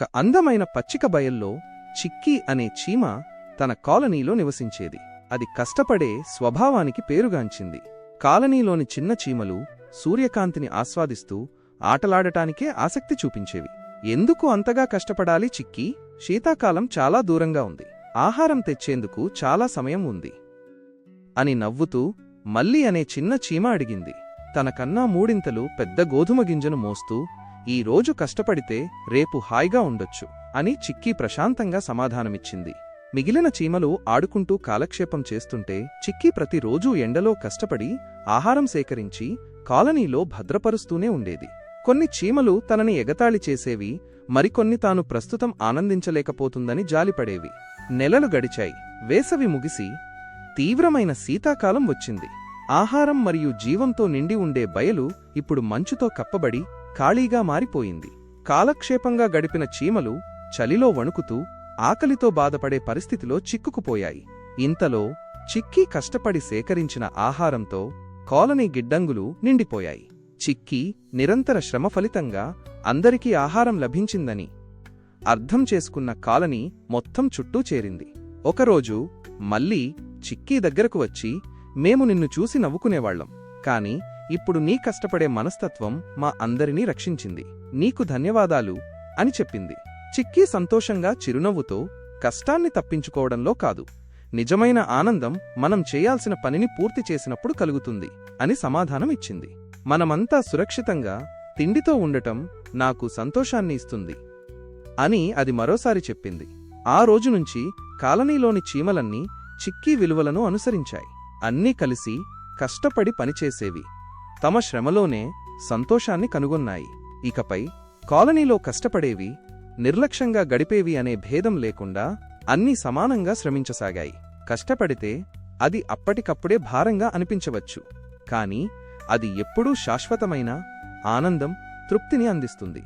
ఒక అందమైన పచ్చిక బయల్లో చిక్కీ అనే చీమ తన కాలనీలో నివసించేది. అది కష్టపడే స్వభావానికి పేరుగాంచింది. కాలనీలోని చిన్న చీమలు సూర్యకాంతిని ఆస్వాదిస్తూ ఆటలాడటానికే ఆసక్తి చూపించేవి. ఎందుకు అంతగా కష్టపడాలి చిక్కీ? శీతాకాలం చాలా దూరంగా ఉంది. ఆహారం తెచ్చేందుకు చాలా సమయం ఉంది అని నవ్వుతూ మల్లి అనే చిన్న చీమ అడిగింది. తనకన్నా మూడింతలు పెద్ద గోధుమ గింజను మోస్తూ ఈ రోజు కష్టపడితే రేపు హాయిగా ఉండొచ్చు అని చిక్కీ ప్రశాంతంగా సమాధానమిచ్చింది. మిగిలిన చీమలు ఆడుకుంటూ కాలక్షేపం చేస్తుంటే చిక్కీ ప్రతిరోజూ ఎండలో కష్టపడి ఆహారం సేకరించి కాలనీలో భద్రపరుస్తూనే ఉండేది. కొన్ని చీమలు తనని ఎగతాళి చేసేవి మరికొన్ని తాను ప్రస్తుతం ఆనందించలేకపోతుందని జాలిపడేవి. నెలలు గడిచాయి. వేసవి ముగిసి తీవ్రమైన శీతాకాలం వచ్చింది. ఆహారం మరియు జీవంతో నిండి ఉండే బయలు ఇప్పుడు మంచుతో కప్పబడి ఖాళీగా మారిపోయింది. కాలక్షేపంగా గడిపిన చీమలు చలిలో వణుకుతూ ఆకలితో బాధపడే పరిస్థితిలో చిక్కుకుపోయాయి. ఇంతలో చిక్కీ కష్టపడి సేకరించిన ఆహారంతో కాలనీ గిడ్డంగులు నిండిపోయాయి. చిక్కీ నిరంతర శ్రమ ఫలితంగా అందరికీ ఆహారం లభించిందని అర్థం చేసుకున్న కాలనీ మొత్తం చుట్టూ చేరింది. ఒకరోజు మళ్ళీ చిక్కీ దగ్గరకు వచ్చి మేము నిన్ను చూసి నవ్వుకునేవాళ్ళం కాని ఇప్పుడు నీ కష్టపడే మనస్తత్వం మా అందరినీ రక్షించింది. నీకు ధన్యవాదాలు అని చెప్పింది. చిక్కీ సంతోషంగా చిరునవ్వుతో కష్టాన్ని తప్పించుకోవడంలో కాదు. నిజమైన ఆనందం మనం చేయాల్సిన పనిని పూర్తి చేసినప్పుడు కలుగుతుంది అని సమాధానం ఇచ్చింది. మనమంతా సురక్షితంగా తిండితో ఉండటం నాకు సంతోషాన్ని ఇస్తుంది అని అది మరోసారి చెప్పింది. ఆ రోజు నుంచి కాలనీలోని చీమలన్నీ చిక్కీ విలువలను అనుసరించాయి. అన్నీ కలిసి కష్టపడి పనిచేసేవి. తమ శ్రమలోనే సంతోషాన్ని కనుగొన్నాయి. ఇకపై కాలనీలో కష్టపడేవి నిర్లక్ష్యంగా గడిపేవి అనే భేదం లేకుండా అన్నీ సమానంగా శ్రమించసాగాయి. కష్టపడితే అది అప్పటికప్పుడే భారంగా అనిపించవచ్చు. కాని అది ఎప్పుడూ శాశ్వతమైన ఆనందం తృప్తిని అందిస్తుంది.